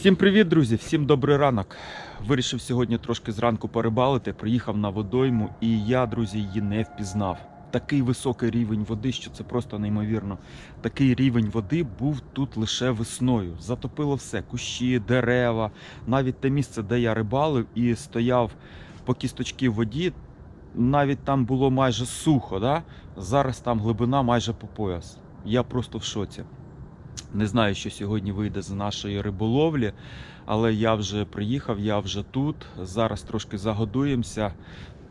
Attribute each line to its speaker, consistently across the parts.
Speaker 1: Всім привіт, друзі! Всім добрий ранок. Вирішив сьогодні трошки зранку порибалити. Приїхав на водойму, і я, друзі, її не впізнав. Такий високий рівень води, що це просто неймовірно. Такий рівень води був тут лише весною. Затопило все: кущі, дерева, навіть те місце, де я рибалив і стояв по кісточки в воді. Навіть там було майже сухо. Да? Зараз там глибина майже по пояс. Я просто в шоці. Не знаю, що сьогодні вийде з нашої риболовлі, але я вже приїхав, я вже тут. Зараз трошки загодуємося,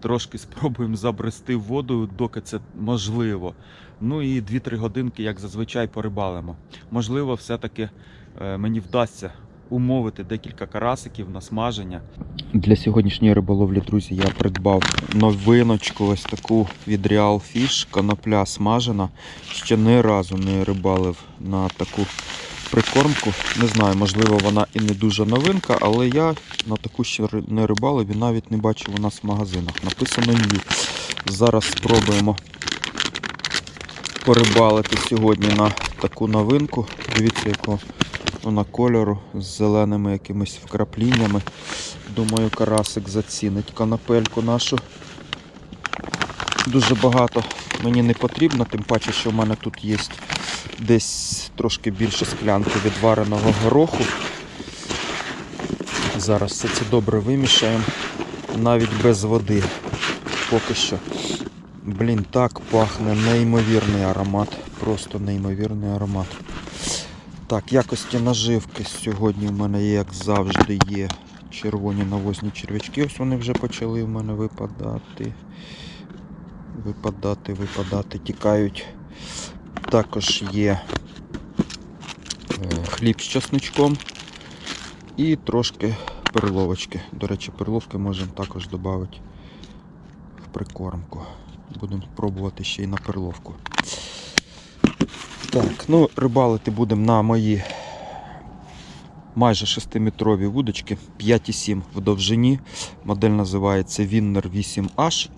Speaker 1: трошки спробуємо забрести воду, доки це можливо. Ну і 2-3 годинки, як зазвичай, порибалимо. Можливо, все-таки е, мені вдасться умовити декілька карасиків на смаження. Для сьогоднішньої риболовлі, друзі, я придбав новиночку, ось таку від Real Fish, конопля смажена. Ще ні разу не рибалив на таку прикормку. Не знаю, можливо, вона і не дуже новинка, але я на таку ще не рибалив і навіть не бачив у нас в магазинах. Написано New. Зараз спробуємо порибалити сьогодні на таку новинку. Дивіться, якого вона кольору з зеленими якимись вкрапліннями. Думаю, карасик зацінить канапельку нашу. Дуже багато мені не потрібно, тим паче, що в мене тут є десь трошки більше склянки відвареного гороху. Зараз все це добре вимішаємо, навіть без води. Поки що. Блін, так пахне неймовірний аромат. Просто неймовірний аромат. Так, якості наживки сьогодні в мене, як завжди, є червоні навозні черв'ячки. Ось вони вже почали в мене випадати. Випадати, випадати, тікають. Також є е, хліб з чесничком і трошки перловочки. До речі, перловки можемо також додати в прикормку. Будемо пробувати ще й на перловку. Так, ну рибалити будемо на мої майже 6-метрові вудочки 5,7 в довжині. Модель називається Winner 8H.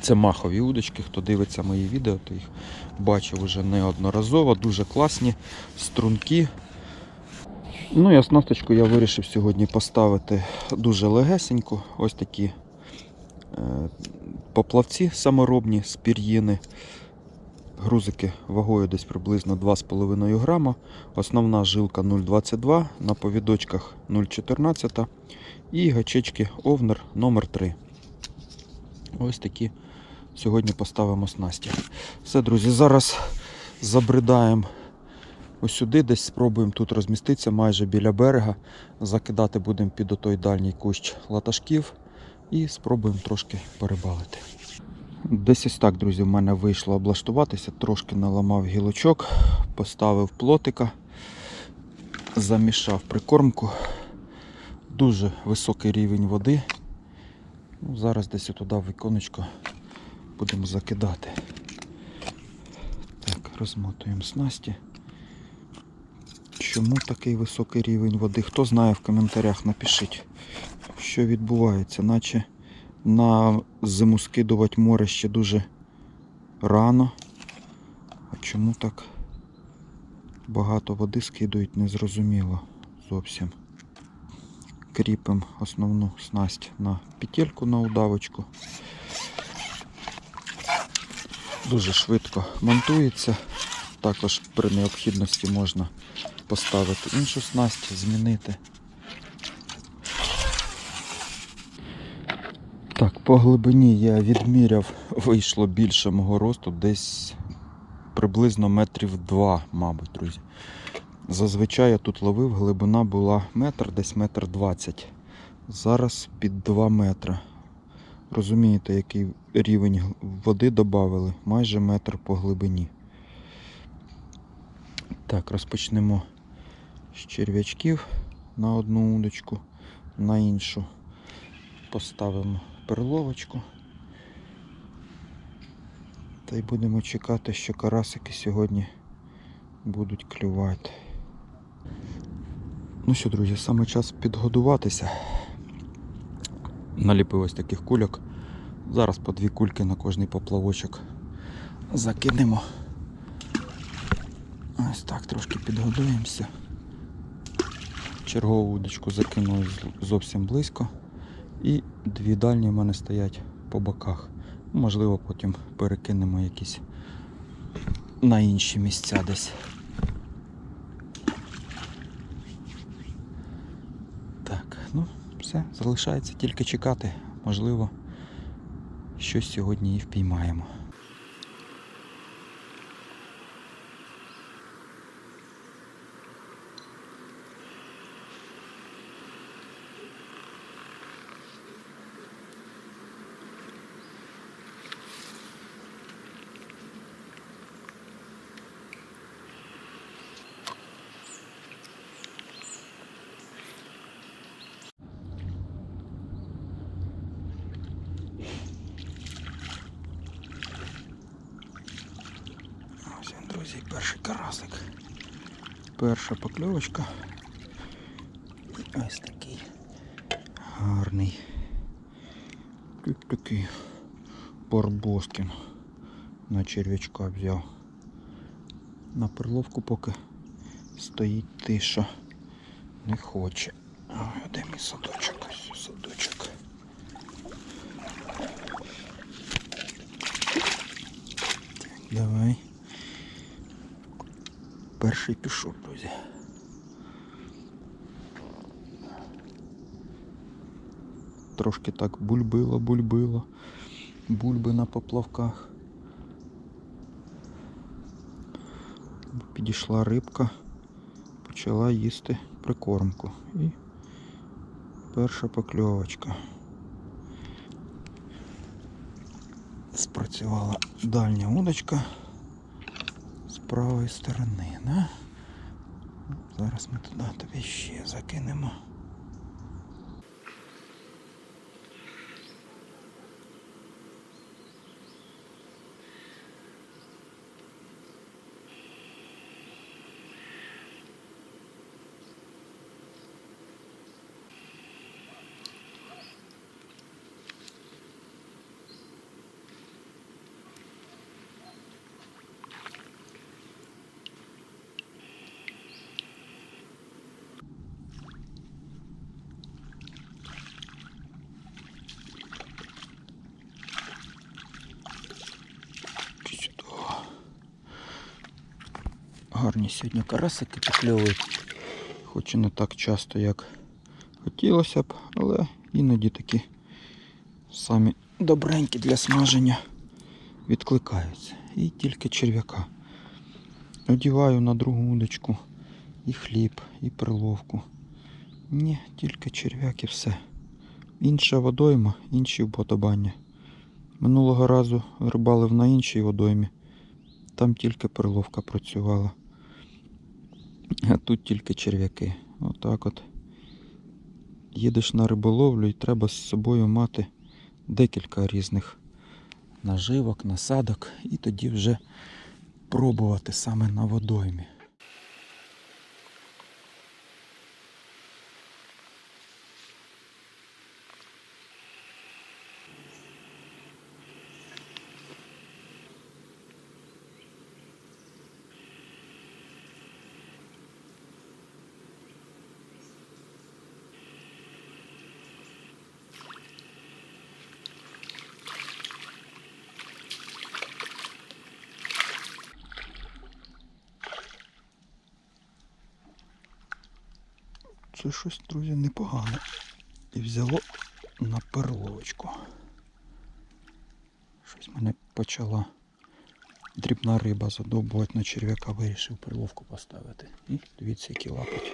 Speaker 1: Це махові удочки. Хто дивиться мої відео, то їх бачив вже неодноразово. Дуже класні струнки. Ну і оснасточку я вирішив сьогодні поставити дуже легесенько. Ось такі е, поплавці саморобні з пір'їни. Грузики вагою десь приблизно 2,5 грама. Основна жилка 0,22, на повідочках 0,14 і гачечки Овнер номер 3 Ось такі сьогодні поставимо снасті. Все, друзі, зараз забридаємо ось сюди, десь спробуємо тут розміститися майже біля берега. Закидати будемо під отой дальній кущ латашків і спробуємо трошки перебалити. Десь ось так, друзі, в мене вийшло облаштуватися. Трошки наламав гілочок, поставив плотика, замішав прикормку. Дуже високий рівень води. Ну, зараз десь туди віконечко будемо закидати. Так, розмотуємо снасті. Чому такий високий рівень води? Хто знає в коментарях, напишіть, що відбувається, наче на зиму скидувати море ще дуже рано. А чому так багато води скидують, незрозуміло зовсім. Кріпимо основну снасть на петельку на удавочку. Дуже швидко монтується. Також при необхідності можна поставити іншу снасть, змінити. Так, по глибині я відміряв, вийшло більше мого росту, десь приблизно метрів два, мабуть, друзі. Зазвичай я тут ловив, глибина була метр, десь метр двадцять. Зараз під 2 метри. Розумієте, який рівень води додали? Майже метр по глибині. Так, розпочнемо з черв'ячків на одну удочку, на іншу поставимо перловочку. Та й будемо чекати, що карасики сьогодні будуть клювати. Ну що, друзі, саме час підгодуватися. Наліпив ось таких кульок. Зараз по дві кульки на кожний поплавочок закинемо. Ось так трошки підгодуємося.
Speaker 2: Чергову удочку закинули зовсім близько. І дві дальні в мене стоять по боках. Можливо, потім перекинемо якісь на інші місця десь. Так, ну все, залишається тільки чекати. Можливо, щось сьогодні і впіймаємо. Ось він, друзі, перший карасик. Перша покльовочка. Ось такий гарний. Тут такий Барбоскін на черв'ячка взяв. На перловку поки стоїть тиша. Не хоче. Ой, де мій садочок? Ось садочок. Давай. Перший пішов, друзі. Трошки так бульбило, бульбило. Бульби на поплавках. Підійшла рибка, почала їсти прикормку. І перша покльовочка. Спрацювала дальня удочка правої сторони, да? Зараз ми туди тобі ще закинемо. Гарні сьогодні карасики покльовують. Хоч і не так часто, як хотілося б, але іноді такі самі добренькі для смаження відкликаються. І тільки черв'яка. Одіваю на другу удочку і хліб, і приловку. Ні, тільки черв'як і все. Інша водойма, інші вподобання. Минулого разу рибалив на іншій водоймі. Там тільки перловка працювала. А тут тільки черв'яки. Отак от. Їдеш на риболовлю і треба з собою мати декілька різних наживок, насадок і тоді вже пробувати саме на водоймі. Це щось, друзі, непогане. І взяло на перловочку. Щось мене почала дрібна риба задовбувати на черв'яка, вирішив перловку поставити. І дивіться, які лапать.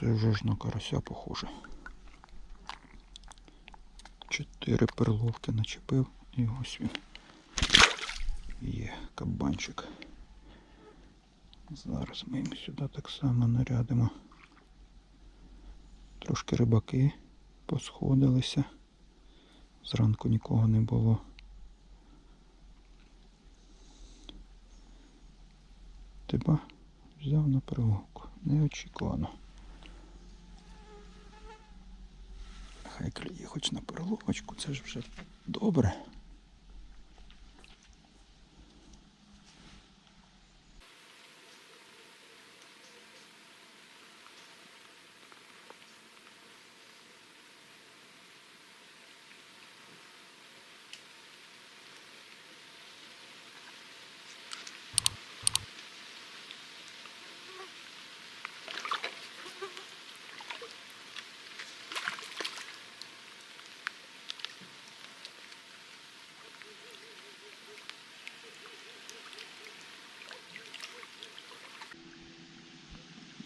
Speaker 2: Це вже ж на карася похоже. Чотири перловки начепив і ось він. Є кабанчик. Зараз ми їм сюди так само нарядимо. Трошки рибаки посходилися. Зранку нікого не було. Тебе взяв на приловку. Неочікувано. Хай клює хоч на переловочку, це ж вже добре.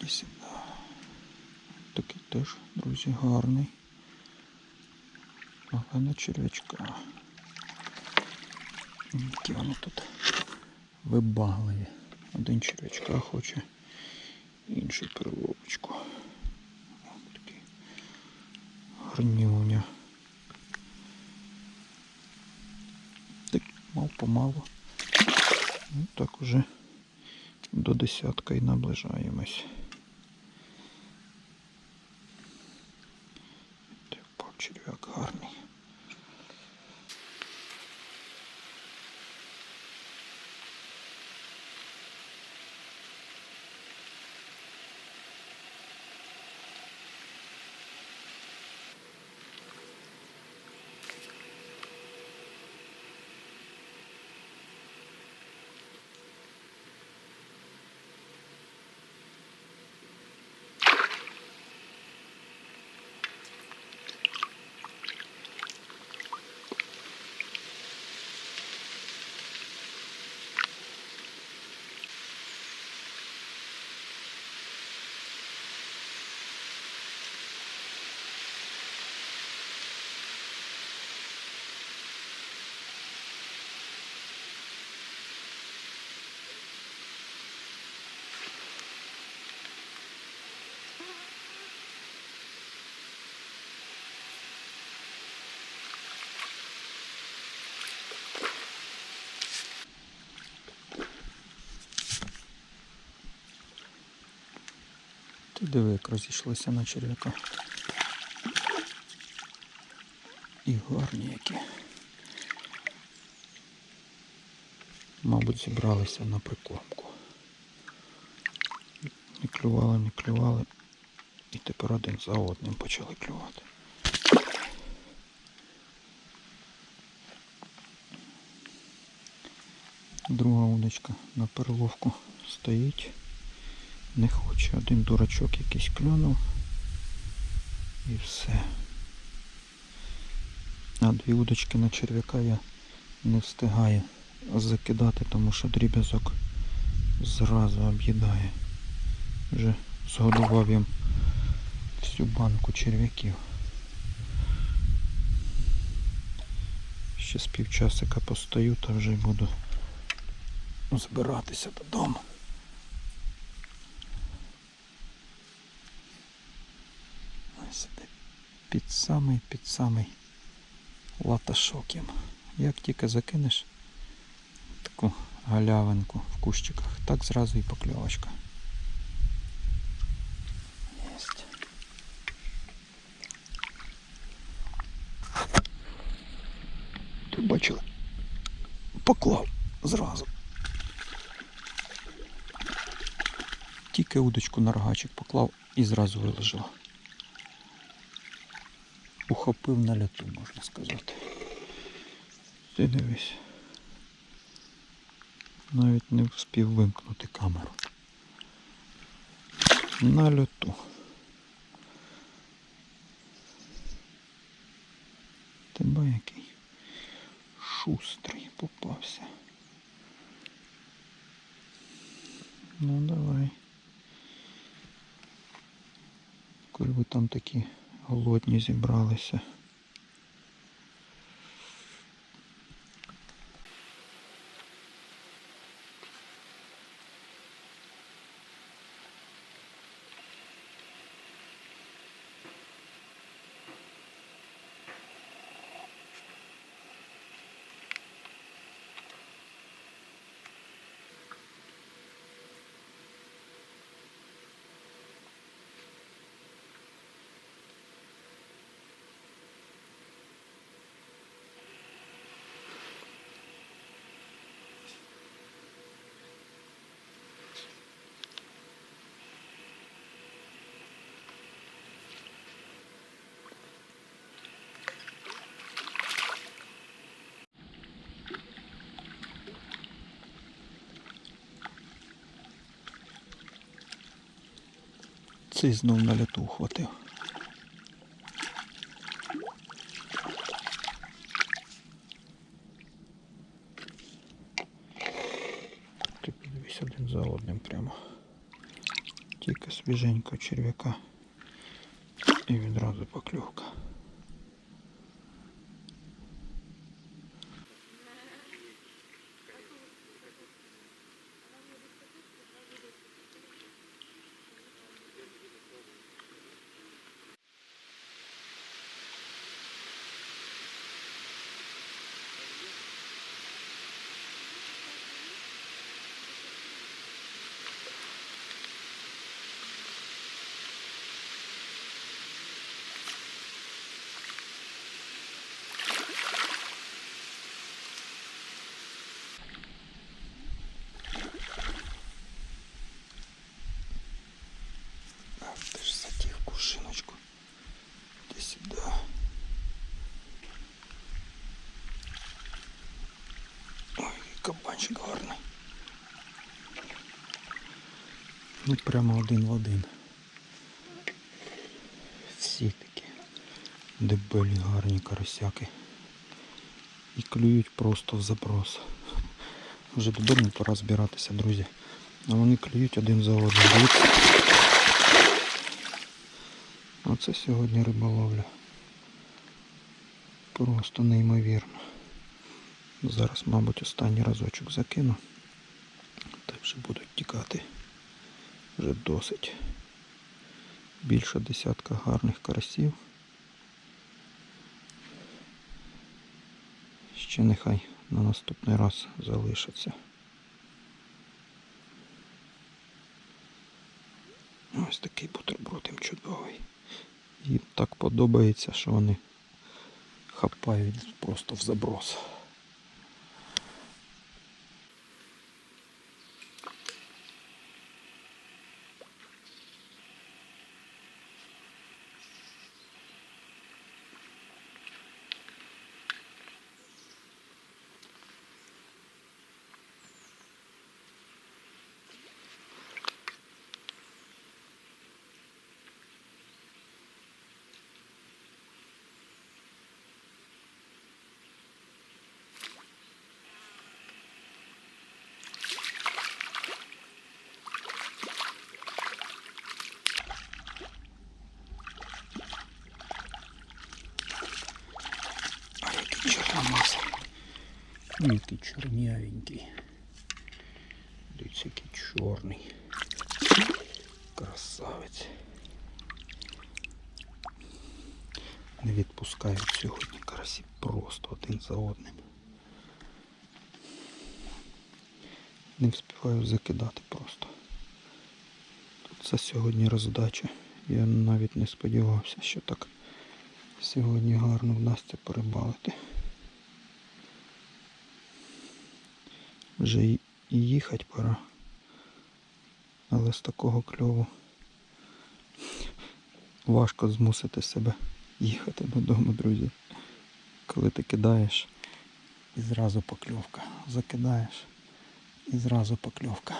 Speaker 2: сюди. Такий теж, друзі, гарний. Але на черв'ячка. Які вони тут вибагливі. Один черв'ячка хоче, інший переловочку. Такий гарнюня. Так мав помалу. Ну, так уже до десятка і наближаємось. Так, пав черв'як гарний. Ти диви, як розійшлися на черв'яка. І гарні які. Мабуть, зібралися на прикормку. Не клювали, не клювали. І тепер один за одним почали клювати. Друга удочка на переловку стоїть. Не хоче. Один дурачок якийсь клюнув. І все. А дві удочки на черв'яка я не встигаю закидати, тому що дріб'язок зразу об'їдає. Вже згодував їм всю банку черв'яків. Ще з півчасика постою, та вже буду збиратися додому. Іде під самий під самий латашок. Як тільки закинеш таку галявинку в кущиках, так зразу і покльовочка. Єсть. Тут бачили? Поклав зразу. Тільки удочку на рогачик поклав і зразу виложила. Ухопив на люту, можна сказати. Ти дивись. Навіть не встиг вимкнути камеру. На люту. Тебе який шустрий попався. Ну давай. Коли ви там такі голодні зібралися. Цей знов на люту ухватив. Ти подивись один за одним прямо. Тільки свіженького черв'яка. І відразу покльовка. Кабанчик гарний. Ну прямо один в один. Всі такі дебелі гарні карасяки. І клюють просто в заброс. Вже додому пора збиратися, друзі. А вони клюють один за одним. Оце сьогодні риболовля. Просто неймовірно. Зараз, мабуть, останній разочок закину. Та вже будуть тікати. Вже досить. Більше десятка гарних карасів. Ще нехай на наступний раз залишаться. Ось такий бутерброд їм чудовий. Їм так подобається, що вони хапають просто в заброс. А чорномаз. Ну, який чорнявенький. Дивіться, який чорний. Красавець. Не відпускають сьогодні карасі просто один за одним. Не встигаю закидати просто. Тут це сьогодні роздача. Я навіть не сподівався, що так сьогодні гарно вдасться порибалити. Вже і їхати пора. Але з такого кльову важко змусити себе їхати додому, друзі. Коли ти кидаєш і зразу покльовка. Закидаєш і зразу покльовка.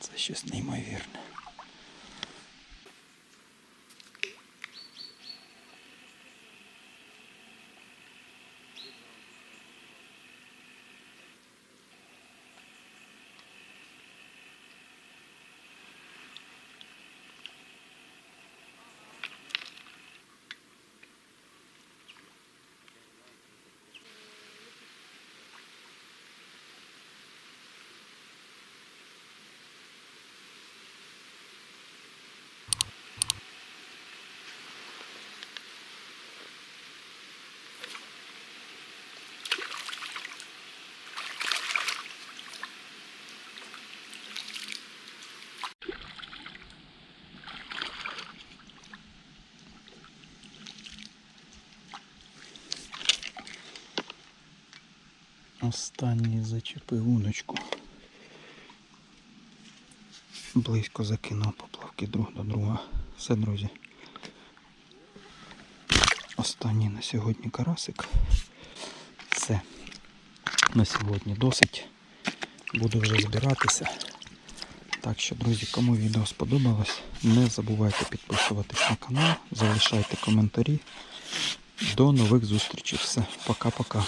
Speaker 2: Це щось неймовірне. Останній зачепив удочку. Близько закинув поплавки друг до друга. Все, друзі. Останній на сьогодні карасик. Все. На сьогодні досить. Буду вже збиратися. Так що, друзі, кому відео сподобалось, не забувайте підписуватись на канал, залишайте коментарі. До нових зустрічей. Все, пока-пока.